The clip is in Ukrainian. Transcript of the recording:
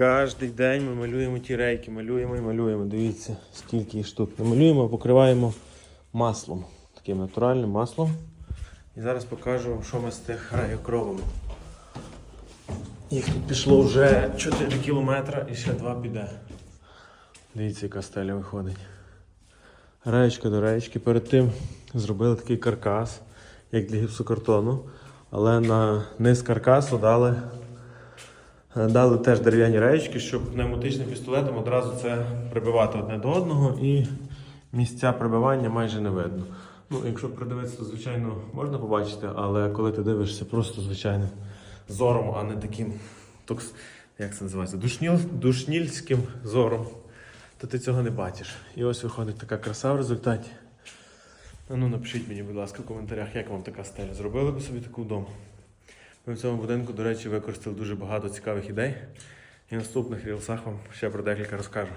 Кожний день ми малюємо ті рейки, малюємо і малюємо. Дивіться, скільки їх штук. Не малюємо, а покриваємо маслом. Таким натуральним маслом. І зараз покажу вам, що ми з тих рейок робимо. Їх тут пішло вже 4 кілометри і ще 2 піде. Дивіться, яка стеля виходить. Реєчка до реєчки. Перед тим зробили такий каркас, як для гіпсокартону. Але на низ каркасу дали, дали теж дерев'яні реєчки, щоб пневматичним пістолетом одразу це прибивати одне до одного і місця прибивання майже не видно. Ну, якщо придивитися, то звичайно можна побачити, але коли ти дивишся просто звичайним зором, а не таким токс... як це називається? Душніл... душнільським зором, то ти цього не бачиш. І ось виходить така краса в результаті. Ну, напишіть мені, будь ласка, в коментарях, як вам така стеля. Зробили би собі таку вдома. Ми в цьому будинку, до речі, використали дуже багато цікавих ідей. І наступних рілсах вам ще про декілька розкажу.